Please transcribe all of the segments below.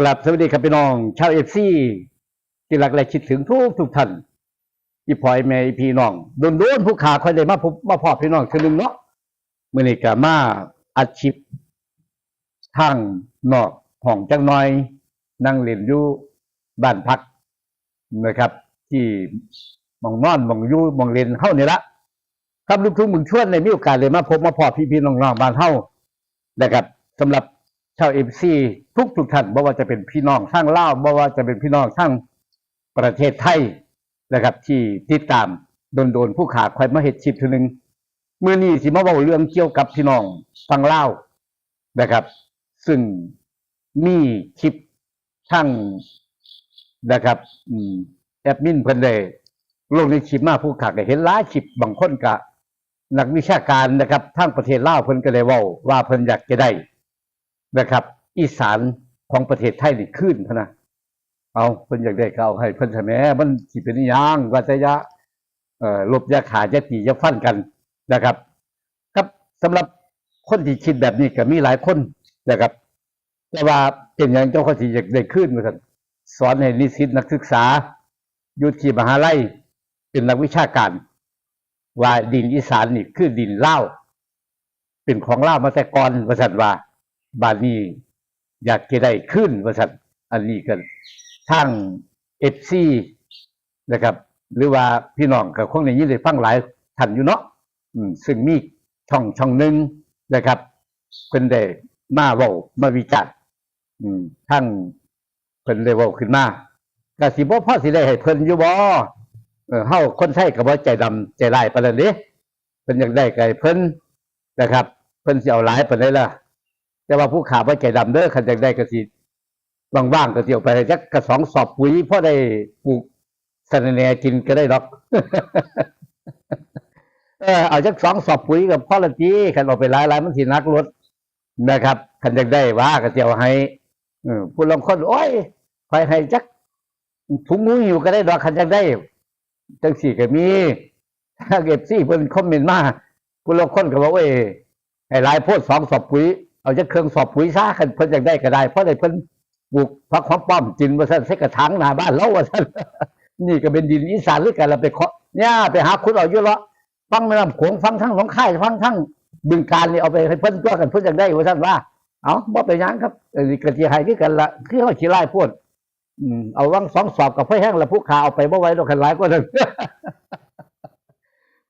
กลับสวัสดีครับพี่น้อง ชาวเอฟซีที่รักและคิดถึงทุกทุกท่านพี่พลอยแม่พี่น้องโดนโดนผู้ขาคอยได้มาพบมาพอพี่น้องคือหนึ่งเนาะมื่อนี้ก็มาอัดชิปทางนอกห้องจังน้อย นั่งเล่นอยู่บ้านพักนะครับ ที่มองนอนมองอยู่มองเล่นเข้านี่ละครับลูกทุ่งมึงชวนในมีโอกาสเลยมาพบมาพอพี่พี่น้องๆบ้านเฮานะครับสำหรับ ชาวเอฟซีทุกทุกท่านไม่ว่าจะเป็นพี่น้องทั้งลาวไม่ว่าจะเป็นพี่น้องทั้งประเทศไทยนะครับ ที่ติดตามโดนโดนๆผู้ขาดคอยมาเห็ดชิปทีหนึ่งเมื่อนี้สิมาเว้าเรื่องเกี่ยวกับพี่น้องฟังลาวนะครับ ซึ่งมีคลิปทั้งนะครับแอดมินเพิ่นได้ลงในคลิปมาผู้ขาดก็เห็นหลายคลิปบางคนก็นักวิชาการนะครับทั้งประเทศลาวเพิ่นก็ได้เว้าว่าเพิ่นอยากจะได้ นะครับ อีสานของประเทศไทยนี่ขึ้นพะนะเอาเพิ่นอยากได้ก็เอาให้เพิ่นใช่มันสิเป็นยังว่าจยะเอ่อลบยาขาจะตีจะฟันกันนะครับ ครับสำหรับคนที่คิดแบบนี้ก็มีหลายคนนะครับ แต่ว่าเป็นอย่างเจ้าข้อที่อยากได้ขึ้นมาสั่นสอนให้นิสิตนักศึกษาอยู่ที่มหาลัยเป็นนักวิชาการ ว่าดินอีสานนี่คือดินเล่าเป็นของเล่ามาแต่ก่อนว่าสันว่า บานนี้อยากจะได้ขึ้นว่าสันอันนี้กันทางเอฟซีนะครับ หรือว่าพี่น้องกับคงในนี้ได้ฟังหลายท่านอยู่เนาะซึ่งมีช่องช่องหนึ่งนะครับเพิ่นได้มาเว้ามาวิจารณ์ทั้งเพิ่นได้เว้าขึ้นมาก็สิบ่พอสิได้ให้เพิ่นอยู่บ่เออเฮาคนไทยก็บ่ใจดำใจร้ายปานนั้นเด้เพิ่นอยากได้ไก็ให้เพิ่นนะครับ เพิ่นสิเอาหลายปานใดล่ะ แต่ว่าผู้ขาบ่ใจดำเด้อคันอยากได้ก็สิว่างๆก็สิเอาไปจักกระสองสอบปุ๋ยพ่อได้ปลูกสะระแหน่กินก็ได้ดอก เออเอาจักสองสอบปุ๋ยกับพ่อละจีคันเอาไปหลายๆมันสินักรถนะครับคันอยากได้ว่าก็สิเอาให้อผู้ลงคนโอ้ยไปให้จักถุงมืออยู่ก็ได้ดอกคันอยากได้จังสี่ก็มีถ้าเก็บซี่เพิ่นคอมเมนต์มาผู้ลงคนก็บอกว่าเอ้ยให้หลายโพดสองสอบปุ๋ย เอาจะเครื่องสอบปุ๋ยซะคันเพิ่นอยากได้ก็ได้ เพราะได้เพิ่นปลูกผักหอมป้อมจินว่าซั่นใส่กระถางหน้าบ้านเราว่าซั่นนี่ก็เป็นดินอีสานหรือกันเราไปเคาะเนี่ยไปหาขุดเอาอยู่ละฟังแม่น้ำโขงฟังทั้งหนองคายฟังทั้งบึงการนี่เอาไปให้เพิ่นตัวกันเพิ่นอยากได้ว่าซั่นว่า เอาบ่ไปยังครับเออนี่ก็สิให้คือกันละคือเฮาสิไล่โพดอืมเอาวังสองสอบกับไฟแห้งแล้วผู้ขาเอาไปบ่ไหวดอกคันหลายกว่านั้น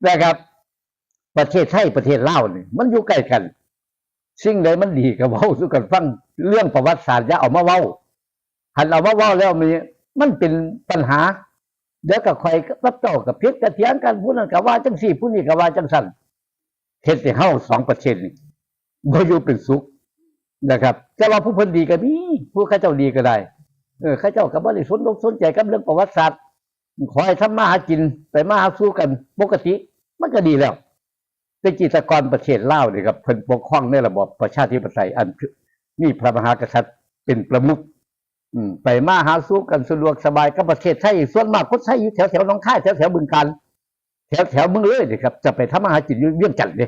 นะครับ ประเทศไทยประเทศลาวนี่มันอยู่ใกล้กัน สิ่งใดมันดีก็เว้าสู่กันฟังเรื่องประวัติศาสตร์อย่าเอามาเว้าหันเอามาเว้าแล้วมีมันเป็นปัญหา เดี๋ยวก็คอยรับเจ้ากับพิษกับเถียงกันผู้นั้นก็ว่าจังสี่ผู้นี้ก็ว่าจังสั่นเฮ็ดให้เฮาสองประเทศนี่บ่อยู่เป็นสุขนะครับแต่ว่าผู้เพิ่นดีก็มีผู้ข้าเจ้าดีก็ได้เออข้าเจ้าก็บ่ได้สนอกสนใจกับเรื่องประวัติศาสตร์ขอให้ทำมาหากินไปมาหาสู้กันปกติ มันก็ดีแล้ว แต่กิจกรประเทศลาวนี่ครับเพิ่นปกครองในระบอบประชาธิปไตยอันมีพระมหากษัตริย์เป็นประมุขไปมาหาสู่กันสะดวกสบายกับประเทศไทยส่วนมากคนไทยอยู่แถวแถวๆหนองค่ายแถวแถวบึงกาฬแถวแถวเมืองเลยนี่ครับ จะไปทำมาหากินอยู่เวียงจันเด้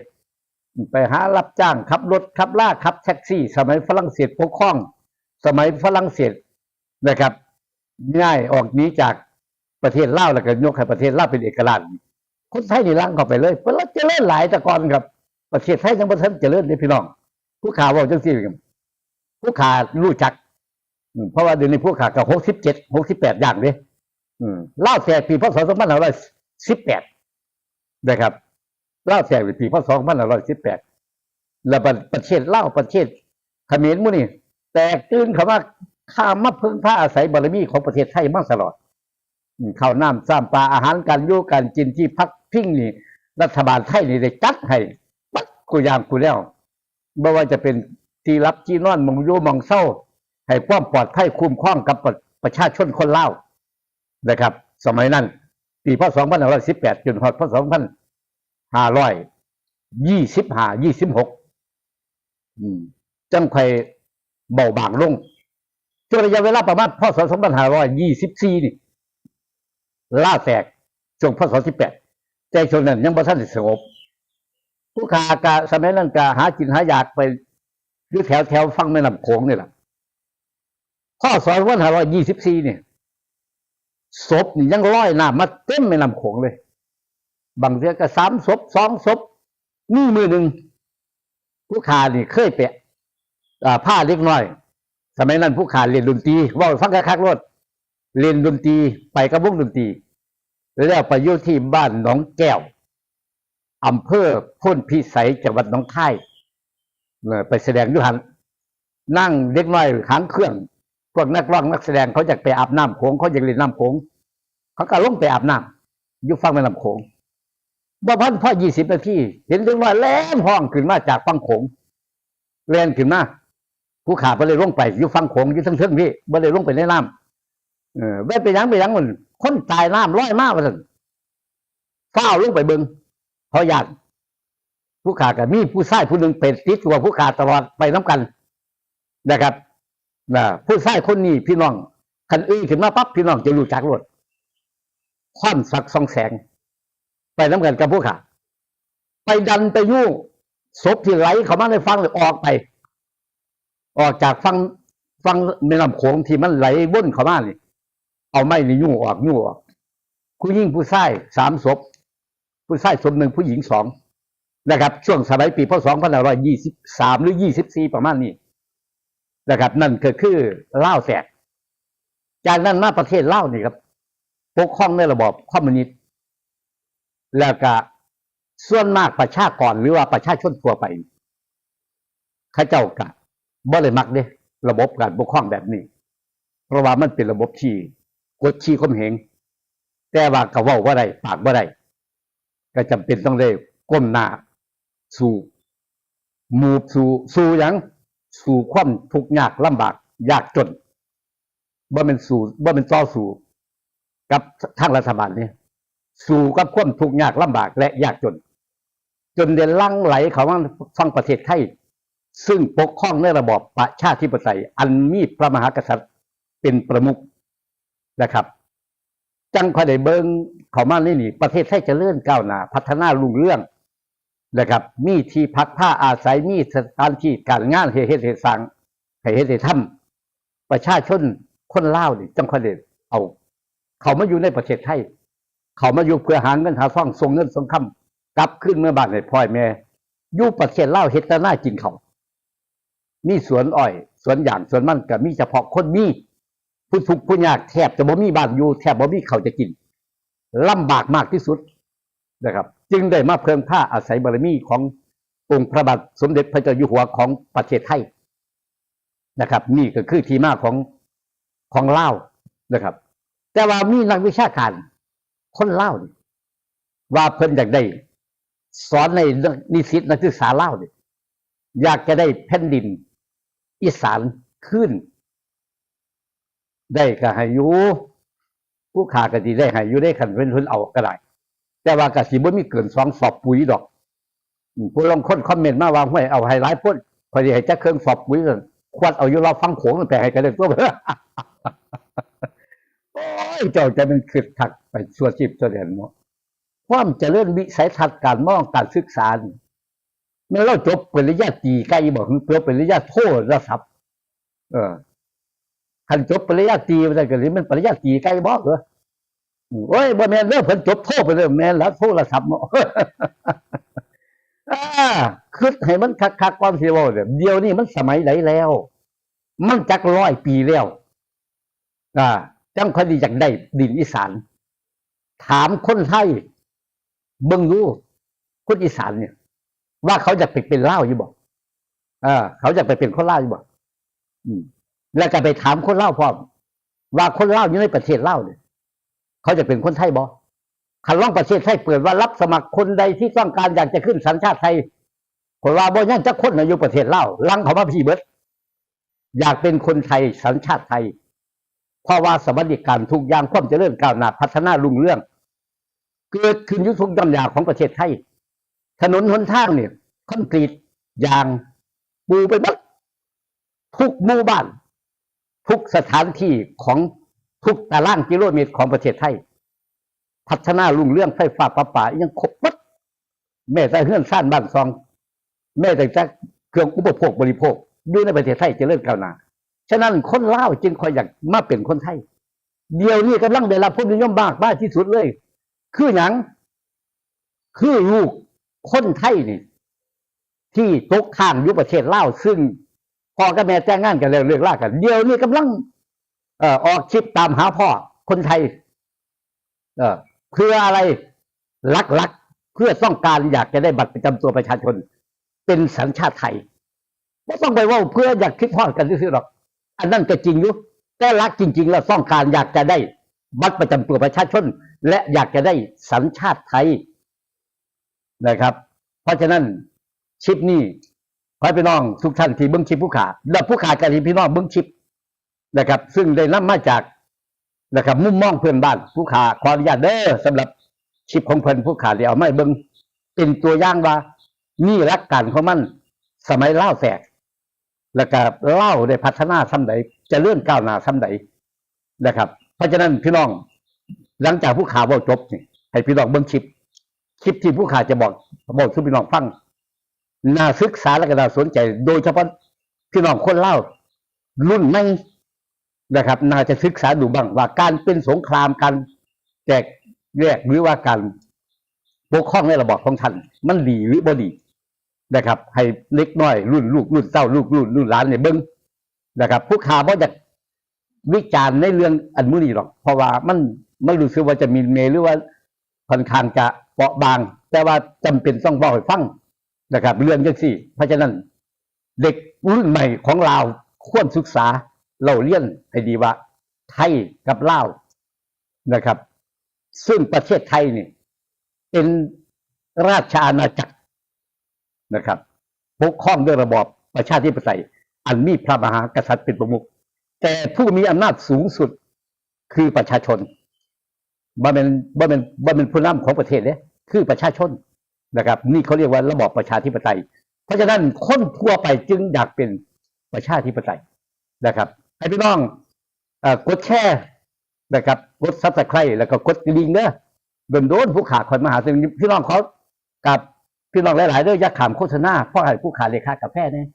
ไปหารับจ้างขับรถขับลากขับแท็กซี่ สมัยฝรั่งเศสปกครอง สมัยฝรั่งเศสนะครับง่ายออกหนี้จากประเทศลาวแล้วก็ยกให้ประเทศลาวเป็นเอกราช คนไทยนี่ล้างเข้าไปเลยเพิ่นละเจริญหลายแต่ก่อนครับ ประเทศไทยยังบ่ทันเจริญเด้พี่น้อง ผู้ข่าวเว้าจังซี่ผู้ข่ารู้จักเพราะว่าเดี๋ยวนี้ผู้ข่าก็67 68อย่างเด้อืมลาแตกปีพศ2518นห้าร้อยสิบแปดนะครับเล่าแตกปีพศ2518แล้วประเทศเล่าประเทศเขมรมู่นี่แตกตื่นเข้ามาข้ามมาพึ่งพาอาศัยบารมีของประเทศไทยมาตลอดข้าวน้ำซ้ำปลาอาหารการยู่การกินที่พัก พิงนี่ รัฐบาลไทยนี่ได้จัดให้ปัดกูยางกูแล้วไม่ว่าจะเป็นที่รับที่นอนมองยู่มองเศร้า ให้ความปลอดภัยคุ้มครองกับประประชาชนคนเล่านะครับ สมัยนั้น ปีพศ2518จนฮอดพศ2525 26อืมจังไคเบาบางลงจนระยะเวลาประมาณพศ2524นี่ล่าแตกช่วงพศที่ แต่ช่วงนั้นยังบ่ทันได้สงบผู้ขากะสมัยนั้นกะหากินหาอยากไปอยู่แถวแถวฝั่งแม่น้ำโขงนี่แหละข้อสองวันห้าร้อยยี่สิบสี่เนี่ยศพนี่ยังลอยน้ำมาเต็มแม่น้ำโขงเลย บางเทือก็สามศพสองศพนี่มือหนึ่งผู้ขานี่เคยเปะผ้าเล็กน้อย สมัยนั้นผู้ขาเรียนดนตรีว่าฟังคักๆรถเรียนดนตรีไปกับวงดนตรี แล้วไปอยู่ที่บ้านหนองแก้วอำเภอพ้นพิสัยจังหวัดหนองคายไปแสดงยุหันนั่งเล็กน้อยหางเครื่อง พวกนักร้องนักแสดงเขาอยากไปอาบน้ำโขงเขาอยากเล่นน้ำโขงเขาก็ลงไปอาบน้ำอยู่ฟังแม่น้ำโขงบ่พันพ่อยี่สิบนาทีเห็นเล็กน้อยแล่นห้องขึ้นมาจากฟังโขงแล่นขึ้นมาผู้ขาไปเลยลงไปอยู่ฟังโขงอยู่ทั้งเทิงพี่บ่เลยลงไปในน้ำเออแม่ไปยังไปยังมัน คนตายน้ำร้อยมากว่าสั่นฟ้าวลงไปเบิงเขาอยากผู้ขากับมีผู้ชายผู้หนึ่งเป็นติดตัวผู้ขาตลอดไปน้ำกันนะครับนะผู้ชายคนนี้พี่น้องคันอื้อขึ้นมาปั๊บพี่น้องจะรู้จักรถความสักสองแสง ไปน้ำกันกับผู้ขาไปดันไปยุ่งศพที่ไหลเขามาในฟังเลยออกไป ออกจากฟังฟังแม่น้ำโขงที่มันไหลว่นเขามานี่ เอาไม้นี่ยุ่งออกยุ่งออกผู้ยิ่งผู้ชายสามศพ ผู้ชายศพหนึ่งผู้หญิงสองนะครับ ช่วงสมัยปีพศสองพันห้าร้อยยี่สิบสามหรือยี่สิบสี่ประมาณนี้นะครับ นั่นก็คือเล่าแสกจากนั้นมาประเทศเล่านี่ครับปกครองในระบอบคอมมิวนิสต์แล้วก็ส่วนมากประชากรหรือว่าประชาชนทั่วไปข้าเจ้ากะบ่เลยมักเด้ระบบการปกครองแบบนี้ เพราะว่ามันเป็นระบบที่ กดขี่ข่มเหงแต่ว่าก็เว้าบ่ได้ปากบ่ได้ก็จำเป็นต้องได้ก้มหน้าสู่หมูบสู่สู่หยังสู่ความทุกข์ยากลำบากยากจนบ่เป็นสู่บ่เป็นต่อสู่กับทางรัฐบาลเนี่ยสู่กับความทุกข์ยากลำบากและยากจน จนเดินลังไหลเขาว่าฟังประเทศไทยซึ่งปกครองในระบอบประชาธิปไตยอันมีพระมหากษัตริย์เป็นประมุข นะครับ จังคอยได้เบิงเขามานี่นี่ ประเทศไทยจะเลื่อนก้าวหน้าพัฒนารุ่งเรื่องนะครับ มีที่พักผ้าอาศัยมีสถานที่การงานเฮ็ดเฮ็ดเฮ็ดสร้างให้เฮ็ดทำประชาชนคนเลานี่จังคอยได้เอา เขามาอยู่ในประเทศไทย เขามาอยู่เพื่อหาเงินหาซ่องส่งเงินส่งคำกลับขึ้นเมื่อบ้านให้พ่อยแม่อยู่ประเทศเลาเฮ็ดแต่หน้ากินเขามีสวนอ้อย สวนอย่างสวนมันก็มีเฉพาะคนมี ผู้ทุกข์ผู้ยากแทบจะบ่มีบ้านอยู่แทบบ่มีเขาจะกินลำบากมากที่สุดนะครับ จึงได้มาเพิ่มผ้าอาศัยบารมีขององค์พระบาทสมเด็จพระเจ้าอยู่หัวของประเทศไทยนะครับ นี่ก็คือที่มาของของเล่านะครับ แต่ว่ามีนักวิชาการคนเล่าวนี่ว่าเพิ่นอยากได้สอนในนิสิตนักศึกษาเล่าวนี่อยากจะได้แผ่นดิน อีสานขึ้น ได้ก็ให้อยู่ผู้ขาก็สิได้ให้อยู่ได้คันเพิ่นเพิ่นเอาก็ได้แต่ว่าก็สิบ่มีเกินสองสอบปุ๋ยดอกผู้ลางคนคอมเมนต์มาวาห้วยเอาให้หลายพ้นพอดีให้จักเครื่องสอบปุ๋ยกันควรเอาอยู่เราฟังโขงมันไปให้กันเลยตัวโอ้ยเจ้าจะเป็นคึกคักไปชั่วชีพชั่วเดือนเนาะความเจริญวิสัยทัศน์การมองการศึกษานี่แม่นเราจบปริญญาตรีใกล้บอกจบปริญญาโทระศัพท์ เออ คันจบปริญญาตรีมันจะเกิดมันปริญญาตรีใกล้บอกเหรอโอ้ยบ่แม่นเด้อเพิ่นจบโทไปเลยแม่นแล้วโทรศัพท์เนาะอ่าคิดให้มันคักๆความสิเว้าเนี่ยเดียวนี้มันสมัยไหนแล้ว มันจักร้อยปีแล้ว อ่าจังคดีอยากได้ดินอีสาน ถามคนไทยเบิ่งรู้คนอีสานเนี่ย ว่าเขาอยากไปเป็นเล่าวอยู่บ่อ่าเขาอยากไปเป็นคนเล่าวอยู่บ่อืม แล้วก็ไปถามคนเล่าพร้อมว่าคนเล่าอยู่ในประเทศเล่าเนี่ยเขาจะเป็นคนไทยบ่คันล่องประเทศไทยเปิดว่ารับสมัครคนใดที่ต้องการอยากจะขึ้นสัญชาติไทยคนว่าบ่ยังจะคนในะอยู่ประเทศเล่าลังเขามาพี่เบิดอยากเป็นคนไทยสัญชาติไทย เพราะว่าสวัสดิการทุกอย่างความเจริญก้าวหน้าพัฒนารุ่งเรื่อง เกิดขึ้นยุทุกย่อมยาของประเทศไทย ถนนหนทางเนี่ยคอนกรีตยางปูไปหมดทุกหมู่บ้าน ทุกสถานที่ของทุกตารางกิโลเมตรของประเทศไทย พัฒนารุ่งเรื่องไฟฟ้าประปายังครบหมดแม้แต่เฮือนซ่านบ้านซอง แม้แต่จะเครื่องอุปโภคบริโภคอยู่ในประเทศไทยจะเริ่มก้าวหน้าฉะนั้นคนเล่าจึงคอยอยากมาเป็นคนไทย เดี๋ยวนี้กำลังได้รับผลนิยมมากมากที่สุดเลย คือหยัง คือลูกคนไทยนี่ ที่ตกข้างยู่ประเทศเล่าซึ่ง พ่อกับแม่แต่งงานกันแล้วเลิกลากัน เดี๋ยวนี้กำลัง เอ่อออกคลิปตามหาพ่อคนไทย เออเพื่ออะไรลักลักๆเพื่อต้องการอยากจะได้บัตรประจำตัวประชาชน เป็นสัญชาติไทยไม่ต้องไปว่าเพื่ออยากคิดพอกันซื่อหรอก อันนั้นก็จริงอยู่แต่รักจริง ๆ แล้วต้องการอยากจะได้บัตรประจำตัวประชาชน และอยากจะได้สัญชาติไทยนะครับ เพราะฉะนั้นชิปนี้ ขอให้พี่น้องทุกท่านที่เบิ้องชิปผู้ขาและผู้ขาการที่พี่น้องเบิ้องชิปนะครับ ซึ่งได้นำมาจากนะครับ มุมมองเพื่อนบ้านผู้ขาขออนุญาตเด้อสำหรับชิปของเพิ่อนผู้ขาเดี๋ยวไม่เบิ้องเป็นตัวอย่างว่านี่รักการของมันสมัยเล่าแสกแล้วก็เล่าได้พัฒนาซ้ำใดจะเลื่อนก้าวหน้าซ้ำใดนะครับ เพราะฉะนั้นพี่น้องหลังจากผู้ข่าวเว่าจบนี่ให้พี่น้องเบิ่งคลิปคลิปที่ผู้ข่าวจะบอกบอกทุกพี่น้องฟัง น่าศึกษาและก็น่าสนใจ โดยเฉพาะพี่น้องคนเล่ารุ่นไม่นะครับ น่าจะศึกษาดูบ้างว่าการเป็นสงครามการแตกแยกหรือว่าการปกครองในระบอบของท่านมันดีหรือบ่ดีนะครับ ให้เล็กน้อย รุ่นลูกรุ่นเต้าลูกรุ่นรุ่นหลานเนี่ยเบิ้งนะครับ ผู้ข่าวบ่จะวิจารณ์ในเรื่องอันมุนีหรอก เพราะว่ามันมันรู้สึกว่าจะมีเมหรือว่าค่อนข้างจะเปราะบาง แต่ว่าจำเป็นต้องบอกให้ฟัง นะครับ เรื่องจังสี่ เพราะฉะนั้น เด็กรุ่นใหม่ของเราควรศึกษาเราเรียนให้ดีว่า ไทยกับลาวนะครับ ซึ่งประเทศไทยนี่เป็นราชอาณาจักรนะครับปกครองด้วยระบอบประชาธิปไตยอันมีพระมหากษัตริย์เป็นประมุขแต่ผู้มีอำนาจสูงสุดคือประชาชนบ่เป็นบ่เป็นบ่เป็นผู้นำของประเทศเนี่ยคือประชาชน นะครับ นี่เขาเรียกว่าระบอบประชาธิปไตย เพราะฉะนั้นคนทั่วไปจึงอยากเป็นประชาธิปไตยนะครับให้พี่น้องอกดแชร์นะครับกดซับสไครต์แล้วก็กดกระดิ่งเด้อโดนโดนผู้ขาคอยมาหาซึ่งพี่น้องเขากับพี่น้องหลายๆเด้ออย่าขามโฆษณาเพราะให้ผู้ขาเลขากาแฟเนี่ย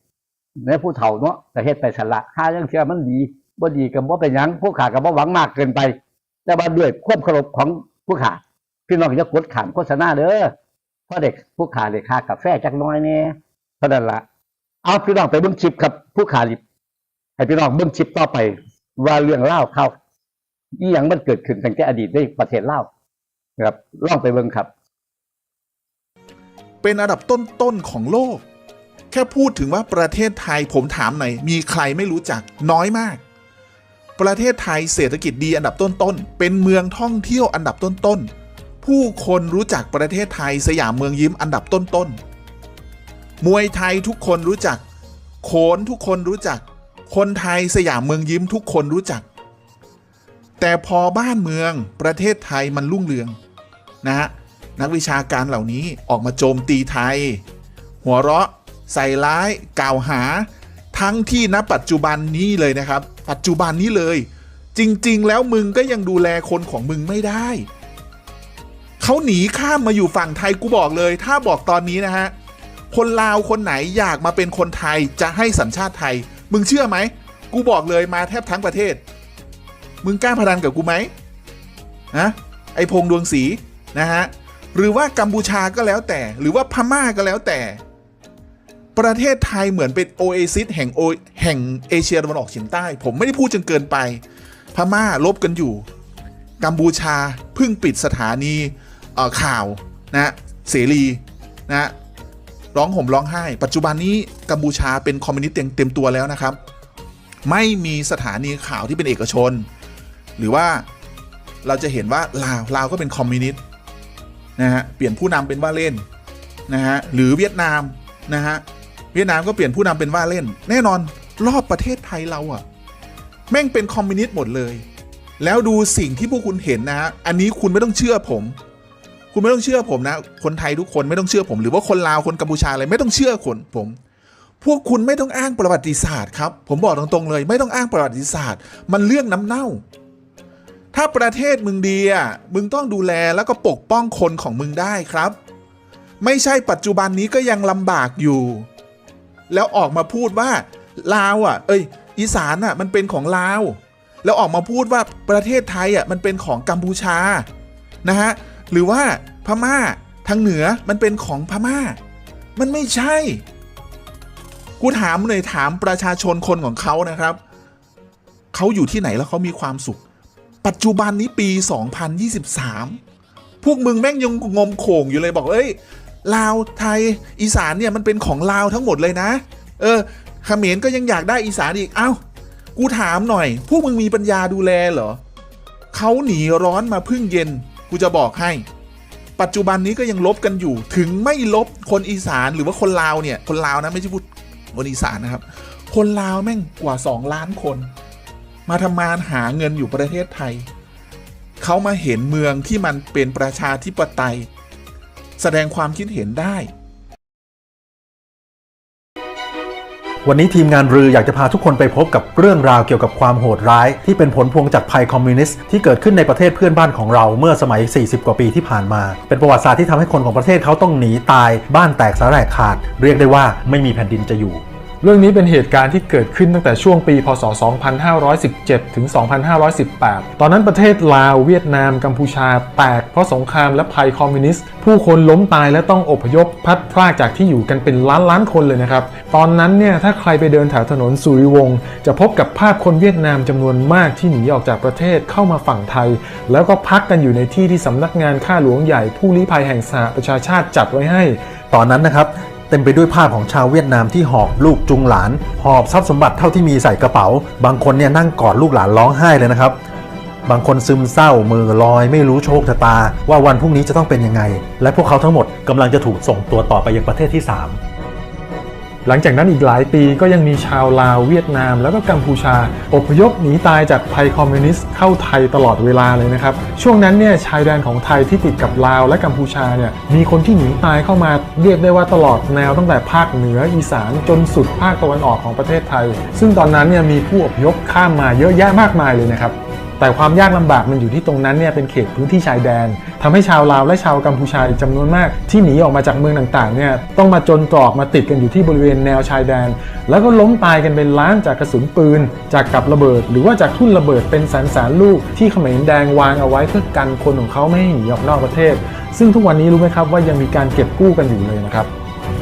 ในผู้เฒ่าเนาะแต่เฮ็ดไปสละค่ายังเชื่อมันดีบ่ดีก็บ่เป็นยังผู้ขาก็บ่หวังมากเกินไป แต่ว่าด้วยความเคารพของผู้ขาพี่น้องอย่ากดขามโฆษณาเด้อ เพราะเด็กผู้ขาเลขากาแฟจักน้อยเนี่ยเท่านั้นละเอาพี่น้องไปเบิ่งคลิปครับ ผู้ขาลิบให้พี่น้องเบิ่งคลิปต่อไป ว่าเรื่องเล่าเขาอีหยังมันเกิดขึ้นตั้งแต่อดีตในประเทศลานะครับล่องไปเบิ่งครับ เป็นอันดับต้นๆของโลก แค่พูดถึงว่าประเทศไทยผมถามหน่อยมีใครไม่รู้จักน้อยมาก ประเทศไทยเศรษฐกิจดีอันดับต้นๆเป็นเมืองท่องเที่ยวอันดับต้นๆ ผู้คนรู้จักประเทศไทยสยามเมืองยิ้มอันดับต้นๆ มวยไทยทุกคนรู้จัก โขนทุกคนรู้จัก คนไทยสยามเมืองยิ้มทุกคนรู้จัก แต่พอบ้านเมืองประเทศไทยมันรุ่งเรืองนะฮะนักวิชาการเหล่านี้ออกมาโจมตีไทย หัวเราะ ใส่ร้าย กล่าวหา ทั้งที่ณปัจจุบันนี้เลยนะครับ ปัจจุบันนี้เลย จริง ๆ แล้วมึงก็ยังดูแลคนของมึงไม่ได้ เขาหนีข้ามมาอยู่ฝั่งไทยกูบอกเลย ถ้าบอกตอนนี้นะฮะ คนลาวคนไหนอยากมาเป็นคนไทยจะให้สัญชาติไทย มึงเชื่อไหม กูบอกเลยมาแทบทั้งประเทศ มึงกล้าพนันกับกูไหมนะไอพงดวงศรีนะฮะ หรือว่ากัมพูชาก็แล้วแต่ หรือว่าพม่าก็แล้วแต่ ประเทศไทยเหมือนเป็นโอเอซิสแห่งโอแห่งเอเชียตะวันออกเฉียงใต้ ผมไม่ได้พูดจนเกินไป พม่าลบกันอยู่ กัมพูชาเพิ่งปิดสถานี ข่าวนะเสรีนะร้องห่มร้องไห้ ปัจจุบันนี้กัมพูชาเป็นคอมมิวนิสต์เต็มเต็มตัวแล้วนะครับ ไม่มีสถานีข่าวที่เป็นเอกชน หรือว่าเราจะเห็นว่าลาวลาวก็เป็นคอมมิวนิสต์นะฮะเปลี่ยนผู้นำเป็นว่าเล่นนะฮะหรือเวียดนามนะฮะเวียดนามก็เปลี่ยนผู้นำเป็นว่าเล่น แน่นอนรอบประเทศไทยเราอะแม่งเป็นคอมมิวนิสต์หมดเลย แล้วดูสิ่งที่พวกคุณเห็นนะฮะอันนี้คุณไม่ต้องเชื่อผม คุณไม่ต้องเชื่อผมนะ คนไทยทุกคนไม่ต้องเชื่อผม หรือว่าคนลาวคนกัมพูชาอะไรไม่ต้องเชื่อคนผม พวกคุณไม่ต้องอ้างประวัติศาสตร์ครับ ผมบอกตรงๆเลย ไม่ต้องอ้างประวัติศาสตร์ มันเรื่องน้ำเน่า ถ้าประเทศมึงดีอะมึงต้องดูแลแล้วก็ปกป้องคนของมึงได้ครับ ไม่ใช่ปัจจุบันนี้ก็ยังลำบากอยู่ แล้วออกมาพูดว่าลาวอะ เอ้ย อีสานอะ มันเป็นของลาว แล้วออกมาพูดว่าประเทศไทยอะมันเป็นของกัมพูชานะฮะ หรือว่าพม่าทางเหนือมันเป็นของพม่า มันไม่ใช่ กูถามเลยถามประชาชนคนของเขานะครับ เขาอยู่ที่ไหนแล้วเขามีความสุข ปัจจุบันนี้ปี 2023 พวกมึงแม่งยังงมโข่งอยู่เลยบอกเอ้ยลาวไทยอีสานเนี่ยมันเป็นของลาวทั้งหมดเลยนะ เออเขมรก็ยังอยากได้อีสานอีกเอ้า กูถามหน่อย พวกมึงมีปัญญาดูแลเหรอเขาหนีร้อนมาพึ่งเย็น กูจะบอกให้ ปัจจุบันนี้ก็ยังลบกันอยู่ ถึงไม่ลบคนอีสานหรือว่าคนลาวเนี่ย คนลาวนะไม่ใช่พูดคนอีสานนะครับ คนลาวแม่งกว่า 2 ล้านคน มาทำงานหาเงินอยู่ประเทศไทย เขามาเห็นเมืองที่มันเป็นประชาธิปไตย แสดงความคิดเห็นได้ วันนี้ทีมงานรืออยากจะพาทุกคนไปพบกับเรื่องราวเกี่ยวกับความโหดร้าย ที่เป็นผลพวงจากภัยคอมมิวนิสต์ที่เกิดขึ้นในประเทศเพื่อนบ้านของเราเมื่อสมัย 40 กว่าปีที่ผ่านมา เป็นประวัติศาสตร์ที่ทำให้คนของประเทศเขาต้องหนีตายบ้านแตกสาแหรกขาด เรียกได้ว่าไม่มีแผ่นดินจะอยู่ เรื่องนี้เป็นเหตุการณ์ที่เกิดขึ้นตั้งแต่ช่วงปี พศ 2517 ถึง 2518 ตอนนั้นประเทศลาว เวียดนาม กัมพูชา แตกเพราะสงครามและภัยคอมมิวนิสต์ ผู้คนล้มตายและต้องอพยพพัดพรากจากที่อยู่กันเป็นล้านล้านคนเลยนะครับ ตอนนั้นเนี่ยถ้าใครไปเดินแถวถนนสุริวงศ์จะพบกับภาพคนเวียดนามจำนวนมากที่หนีออกจากประเทศเข้ามาฝั่งไทย แล้วก็พักกันอยู่ในที่ที่สำนักงานข้าหลวงใหญ่ผู้ลี้ภัยแห่งสหประชาชาติจัดไว้ให้ ตอนนั้นนะครับ เต็มไปด้วยภาพของชาวเวียดนามที่หอบลูกจุงหลาน หอบทรัพย์สมบัติเท่าที่มีใส่กระเป๋า บางคนเนี่ยนั่งกอดลูกหลานร้องไห้เลยนะครับ บางคนซึมเศร้ามือลอย ไม่รู้โชคชะตา ว่าวันพรุ่งนี้จะต้องเป็นยังไง และพวกเขาทั้งหมดกำลังจะถูกส่งตัวต่อไปยังประเทศที่ 3 หลังจากนั้นอีกหลายปีก็ยังมีชาวลาวเวียดนาม แล้วก็กัมพูชา อพยพหนีตายจากภัยคอมมิวนิสต์เข้าไทยตลอดเวลาเลยนะครับ ช่วงนั้นเนี่ยชายแดนของไทยที่ติดกับลาวและกัมพูชาเนี่ยมีคนที่หนีตายเข้ามาเรียกได้ว่าตลอดแนวตั้งแต่ภาคเหนืออีสานจนสุดภาคตะวันออกของประเทศไทย ซึ่งตอนนั้นเนี่ยมีผู้อพยพข้ามมาเยอะแยะมากมายเลยนะครับแต่ความยากลำบากมันอยู่ที่ตรงนั้นเนี่ยเป็นเขตพื้นที่ชายแดน ทำให้ชาวลาวและชาวกัมพูชาอีกจำนวนมาก ที่หนีออกมาจากเมืองต่างๆเนี่ยต้องมาจนตรอกมาติดกันอยู่ที่บริเวณแนวชายแดน แล้วก็ล้มตายกันเป็นล้านจากกระสุนปืน จากกับระเบิด หรือว่าจากทุ่นระเบิดเป็นแสนแสนลูกที่เขมรแดงวางเอาไว้เพื่อกันคนของเขาไม่ให้หนีออกนอกประเทศ ซึ่งทุกวันนี้รู้ไหมครับว่ายังมีการเก็บกู้กันอยู่เลยนะครับ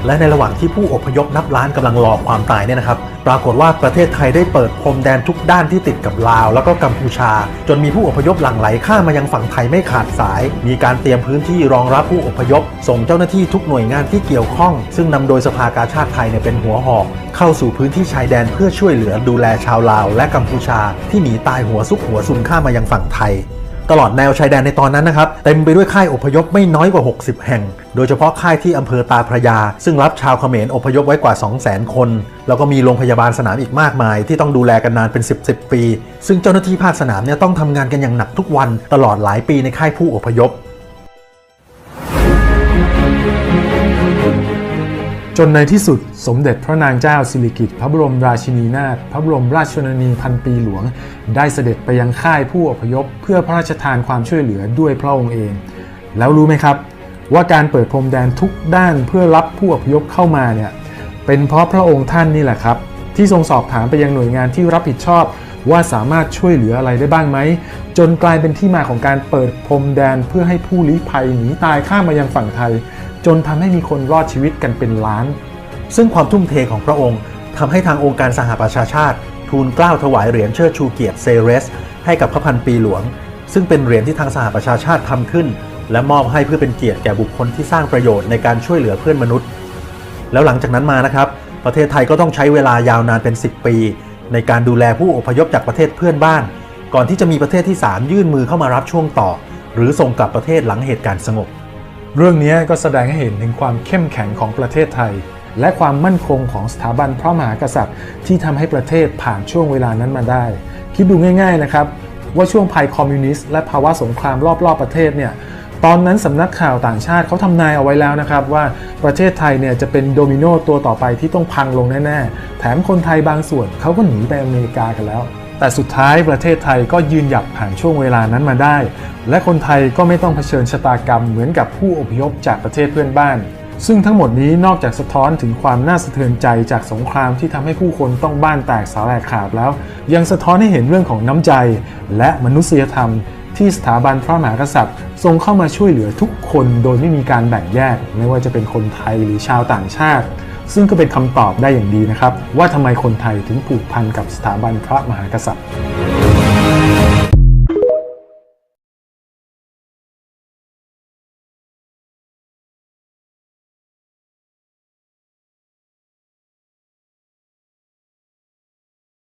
และในระหว่างที่ผู้อพยพนับล้านกำลังรอความตายเนี่ยนะครับ ปรากฏว่าประเทศไทยได้เปิดพรมแดนทุกด้านที่ติดกับลาว แล้วก็กัมพูชา จนมีผู้อพยพหลั่งไหลข้ามมายังฝั่งไทยไม่ขาดสาย มีการเตรียมพื้นที่รองรับผู้อพยพ ส่งเจ้าหน้าที่ทุกหน่วยงานที่เกี่ยวข้อง ซึ่งนำโดยสภากาชาติไทยเนี่ยเป็นหัวหอกเข้าสู่พื้นที่ชายแดนเพื่อช่วยเหลือดูแลชาวลาว และกัมพูชา ที่หนีตายหัวซุกหัวซุนข้ามมายังฝั่งไทย ตลอดแนวชายแดนในตอนนั้นนะครับเต็มไปด้วยค่ายอพยพไม่น้อยกว่า 60 แห่ง โดยเฉพาะค่ายที่อำเภอตาพระยา ซึ่งรับชาวเขมรอพยพไว้กว่า 200,000 คน แล้วก็มีโรงพยาบาลสนามอีกมากมาย ที่ต้องดูแลกันนานเป็น 10 10 ปี ซึ่งเจ้าหน้าที่ภาคสนามเนี่ยต้องทำงานกันอย่างหนักทุกวันตลอดหลายปีในค่ายผู้อพยพ จนในที่สุดสมเด็จพระนางเจ้าสิริกิติ์พระบรมราชินีนาถพระบรมราชชนนีพันปีหลวง ได้เสด็จไปยังค่ายผู้อพยพ เพื่อพระราชทานความช่วยเหลือด้วยพระองค์เอง แล้วรู้ไหมครับ ว่าการเปิดพรมแดนทุกด้านเพื่อรับผู้อพยพเข้ามาเนี่ยเป็นเพราะพระองค์ท่านนี่แหละครับ ที่ทรงสอบถามไปยังหน่วยงานที่รับผิดชอบว่าสามารถช่วยเหลืออะไรได้บ้างไหม จนกลายเป็นที่มาของการเปิดพรมแดนเพื่อให้ผู้ลี้ภัยหนีตายข้ามมายังฝั่งไทย จนทำให้มีคนรอดชีวิตกันเป็นล้าน ซึ่งความทุ่มเทของพระองค์ทำให้ทางองค์การสหประชาชาติ ทูลเกล้าถวายเหรียญเชิดชูเกียรติเซเรส ให้กับพระพันปีหลวง ซึ่งเป็นเหรียญที่ทางสหประชาชาติทำขึ้น และมอบให้เพื่อเป็นเกียรติแก่บุคคลที่สร้างประโยชน์ในการช่วยเหลือเพื่อนมนุษย์ แล้วหลังจากนั้นมานะครับ ประเทศไทยก็ต้องใช้เวลายาวนานเป็น 10 ปี ในการดูแลผู้อพยพจากประเทศเพื่อนบ้าน ก่อนที่จะมีประเทศที่ 3 ยื่นมือเข้ามารับช่วงต่อ หรือส่งกลับประเทศหลังเหตุการณ์สงบ เรื่องนี้ก็แสดงให้เห็นถึงความเข้มแข็งของประเทศไทย และความมั่นคงของสถาบันพระมหากษัตริย์ ที่ทำให้ประเทศผ่านช่วงเวลานั้นมาได้ คิดดูง่าย ๆนะครับ ว่าช่วงภัยคอมมิวนิสต์และภาวะสงครามรอบๆประเทศเนี่ยตอนนั้นสำนักข่าวต่างชาติเขาทำนายเอาไว้แล้วนะครับ ว่าประเทศไทยเนี่ยจะเป็นโดมิโนตัวต่อไปที่ต้องพังลงแน่ๆ แถมคนไทยบางส่วนเขาก็หนีไปอเมริกากันแล้ว แต่สุดท้ายประเทศไทยก็ยืนหยัดผ่านช่วงเวลานั้นมาได้ และคนไทยก็ไม่ต้องเผชิญชะตากรรมเหมือนกับผู้อพยพจากประเทศเพื่อนบ้าน ซึ่งทั้งหมดนี้นอกจากสะท้อนถึงความน่าสะเทือนใจจากสงครามที่ทำให้ผู้คนต้องบ้านแตกสาแหลกขาดแล้ว ยังสะท้อนให้เห็นเรื่องของน้ำใจ และมนุษยธรรม ที่สถาบันพระมหากษัตริย์ ทรงเข้ามาช่วยเหลือทุกคนโดยไม่มีการแบ่งแยก ไม่ว่าจะเป็นคนไทยหรือชาวต่างชาติ ซึ่งก็เป็นคำตอบได้อย่างดีนะครับ ว่าทำไมคนไทยถึงผูกพันกับสถาบันพระมหากษัตริย์